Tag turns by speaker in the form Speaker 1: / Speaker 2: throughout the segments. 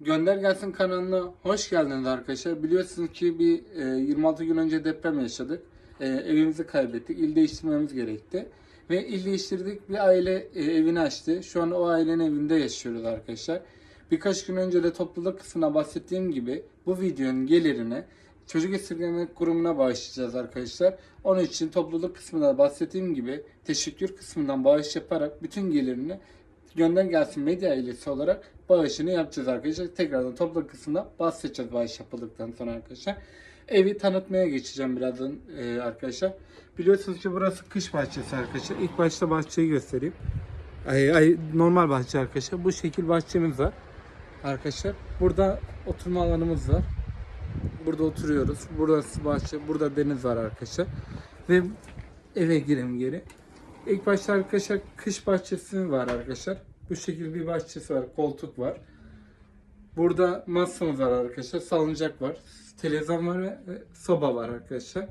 Speaker 1: Gönder Gelsin kanalına hoş geldiniz arkadaşlar. Biliyorsunuz ki bir e, 26 gün önce deprem yaşadık. E, evimizi kaybettik. İl değiştirmemiz gerekti. Ve il değiştirdik. Bir aile e, evini açtı. Şu an o ailenin evinde yaşıyoruz arkadaşlar. Birkaç gün önce de topluluk kısmına bahsettiğim gibi bu videonun gelirini Çocuk Esirgeme Kurumu'na bağışlayacağız arkadaşlar. Onun için topluluk kısmında bahsettiğim gibi teşekkür kısmından bağış yaparak bütün gelirini Gönder Gelsin Medya ailesi olarak bağışını yapacağız arkadaşlar. Tekrardan topluluk kısmında bahsedeceğiz bağış yapıldıktan sonra arkadaşlar. Evi tanıtmaya geçeceğim birazdan e, arkadaşlar. Biliyorsunuz ki burası kış bahçesi arkadaşlar. İlk başta bahçeyi göstereyim. Ay, ay, normal bahçe arkadaşlar. Bu şekil bahçemiz var. Arkadaşlar burada oturma alanımız var. Burada oturuyoruz. Burası bahçe. Burada deniz var arkadaşlar. Ve eve girelim geri. İlk başta arkadaşlar kış bahçesi var arkadaşlar. Bu şekilde bir bahçesi var. Koltuk var. Burada masamız var arkadaşlar. Salıncak var. Televizyon var ve ve soba var arkadaşlar.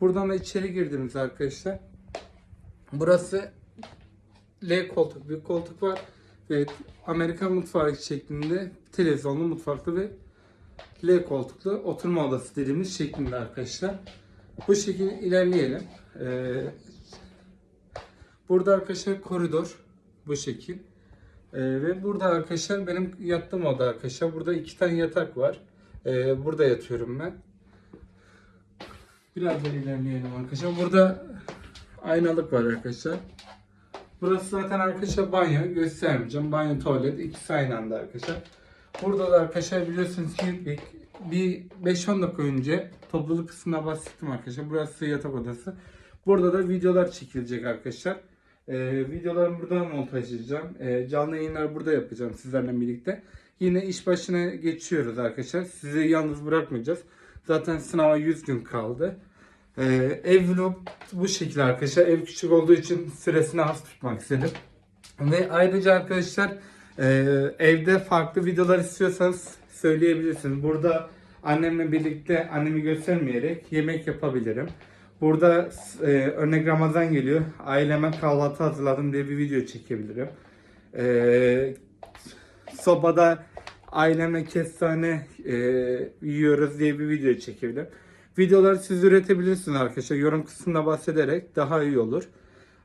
Speaker 1: Buradan da içeri girdiniz arkadaşlar. Burası L koltuk. Bir koltuk var. Ve Amerikan mutfağı şeklinde televizyonlu mutfaklı ve L koltuklu oturma odası dediğimiz şeklinde arkadaşlar. Bu şekilde ilerleyelim. Ee, burada arkadaşlar koridor bu şekil. Ee, ve burada arkadaşlar benim yattığım oda arkadaşlar. Burada iki tane yatak var. Ee, burada yatıyorum ben. Biraz da ilerleyelim arkadaşlar. Burada aynalık var arkadaşlar. Burası zaten arkadaşlar banyo. Göstermeyeceğim. Banyo, tuvalet ikisi aynı anda arkadaşlar. Burada da arkadaşlar biliyorsunuz ki bir, bir 5-10 dakika önce topluluk kısmına bahsettim arkadaşlar. Burası yatak odası. Burada da videolar çekilecek arkadaşlar. Ee, videolarımı buradan montajlayacağım. Ee, canlı yayınlar burada yapacağım sizlerle birlikte. Yine iş başına geçiyoruz arkadaşlar. Sizi yalnız bırakmayacağız. Zaten sınava 100 gün kaldı. Ee, ev vlog bu şekilde arkadaşlar. Ev küçük olduğu için süresini az tutmak istedim. Ve ayrıca arkadaşlar e, evde farklı videolar istiyorsanız söyleyebilirsiniz. Burada annemle birlikte annemi göstermeyerek yemek yapabilirim. Burada e, örnek Ramazan geliyor. Aileme kahvaltı hazırladım diye bir video çekebilirim. E, sobada aileme kestane e, yiyoruz diye bir video çekebilirim. Videoları siz üretebilirsiniz arkadaşlar. Yorum kısmında bahsederek daha iyi olur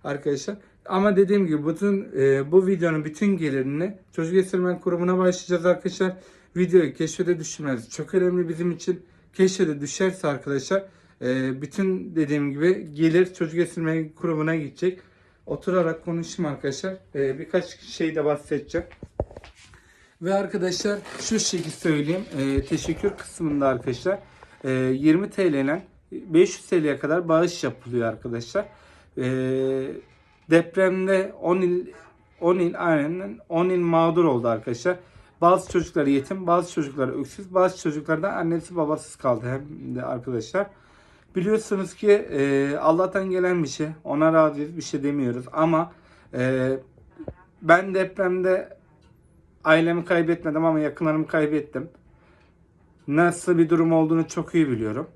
Speaker 1: arkadaşlar. Ama dediğim gibi bütün e, bu videonun bütün gelirini Çocuk Esirmen Kurumu'na başlayacağız arkadaşlar. Videoyu keşfete düşürmeniz çok önemli bizim için. Keşfete düşerse arkadaşlar e, bütün dediğim gibi gelir Çocuk Esirmen Kurumu'na gidecek. Oturarak konuşayım arkadaşlar. E, birkaç şey de bahsedeceğim. Ve arkadaşlar şu şekilde söyleyeyim. E, teşekkür kısmında arkadaşlar e, 20 TL'den 500 TL'ye kadar bağış yapılıyor arkadaşlar. Depremde 10 il 10 il aynen 10 il mağdur oldu arkadaşlar. Bazı çocuklar yetim, bazı çocuklar öksüz, bazı çocuklar da annesi babasız kaldı hem de arkadaşlar. Biliyorsunuz ki e, Allah'tan gelen bir şey. Ona razıyız, bir şey demiyoruz ama e, ben depremde ailemi kaybetmedim ama yakınlarımı kaybettim. Nasıl bir durum olduğunu çok iyi biliyorum.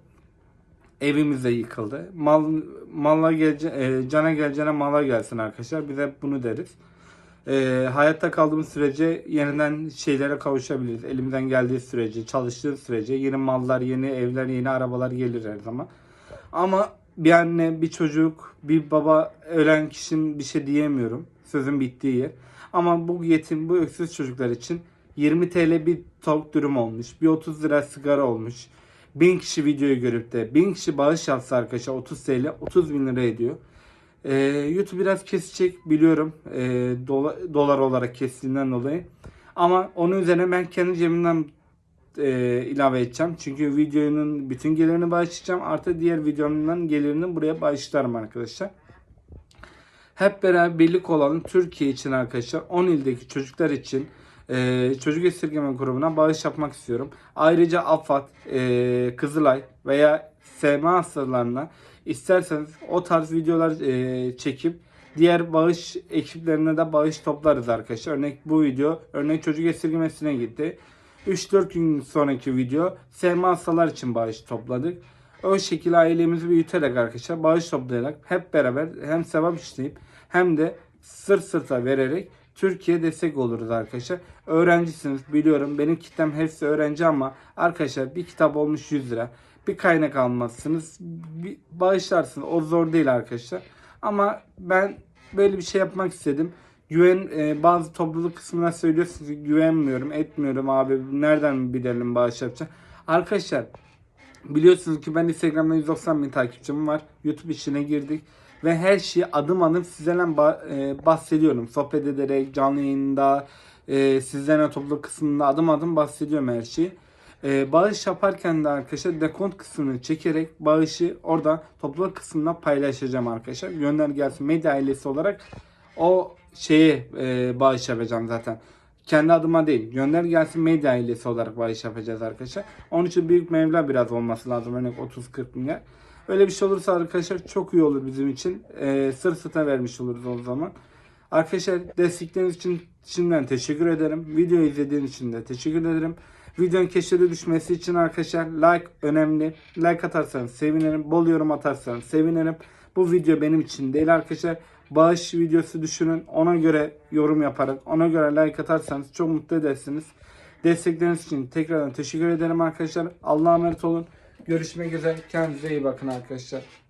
Speaker 1: Evimiz de yıkıldı. Mal malla gelce, e, cana geleceğine mala gelsin arkadaşlar. Biz hep bunu deriz. E, hayatta kaldığımız sürece yeniden şeylere kavuşabiliriz. Elimizden geldiği sürece, çalıştığı sürece yeni mallar, yeni evler, yeni arabalar gelir her zaman. Ama bir anne, bir çocuk, bir baba ölen kişinin bir şey diyemiyorum. Sözün bittiği yer. Ama bu yetim, bu öksüz çocuklar için 20 TL bir tavuk dürüm olmuş. Bir 30 lira sigara olmuş. 1000 kişi videoyu görüp de 1000 kişi bağış yapsa arkadaşlar 30 TL 30 bin lira ediyor. Ee, YouTube biraz kesecek biliyorum. Ee, dola- dolar olarak kestiğinden dolayı. Ama onun üzerine ben kendi cebimden e, ilave edeceğim. Çünkü videonun bütün gelirini bağışlayacağım. Artı diğer videomdan gelirini buraya bağışlarım arkadaşlar. Hep beraber birlik olalım. Türkiye için arkadaşlar 10 ildeki çocuklar için e, Çocuk Esirgeme Kurumu'na bağış yapmak istiyorum. Ayrıca AFAD, e, Kızılay veya SMA hastalarına isterseniz o tarz videolar e, çekip diğer bağış ekiplerine de bağış toplarız arkadaşlar. Örnek bu video, örnek çocuk esirgemesine gitti. 3-4 gün sonraki video SMA hastalar için bağış topladık. O şekilde ailemizi büyüterek arkadaşlar bağış toplayarak hep beraber hem sevap işleyip hem de sırt sırta vererek Türkiye destek oluruz arkadaşlar. Öğrencisiniz biliyorum. Benim kitlem hepsi öğrenci ama arkadaşlar bir kitap olmuş 100 lira. Bir kaynak almazsınız. Bir bağışlarsınız. O zor değil arkadaşlar. Ama ben böyle bir şey yapmak istedim. Güven e, bazı topluluk kısmına söylüyorsunuz ki güvenmiyorum, etmiyorum abi. Nereden bilelim bağış yapacağım? Arkadaşlar biliyorsunuz ki ben Instagram'da 190 bin takipçim var. YouTube işine girdik ve her şeyi adım adım sizlerle e, bahsediyorum. Sohbet ederek, canlı yayında, e, sizlerle topluluk kısmında adım adım bahsediyorum her şeyi. E, bağış yaparken de arkadaşlar dekont kısmını çekerek bağışı orada topluluk kısmında paylaşacağım arkadaşlar. Gönder gelsin medya ailesi olarak o şeye e, bağış yapacağım zaten. Kendi adıma değil. Gönder gelsin medya ailesi olarak bağış yapacağız arkadaşlar. Onun için büyük meblağ biraz olması lazım. Örnek 30-40 milyar. Öyle bir şey olursa arkadaşlar çok iyi olur bizim için. E, sır sırta vermiş oluruz o zaman. Arkadaşlar destekleriniz için şimdiden teşekkür ederim. Video izlediğiniz için de teşekkür ederim. Videonun keşfete düşmesi için arkadaşlar like önemli. Like atarsanız sevinirim. Bol yorum atarsanız sevinirim. Bu video benim için değil arkadaşlar. Bağış videosu düşünün. Ona göre yorum yaparak ona göre like atarsanız çok mutlu edersiniz. Destekleriniz için tekrardan teşekkür ederim arkadaşlar. Allah'a emanet olun. Görüşmek üzere. Kendinize iyi bakın arkadaşlar.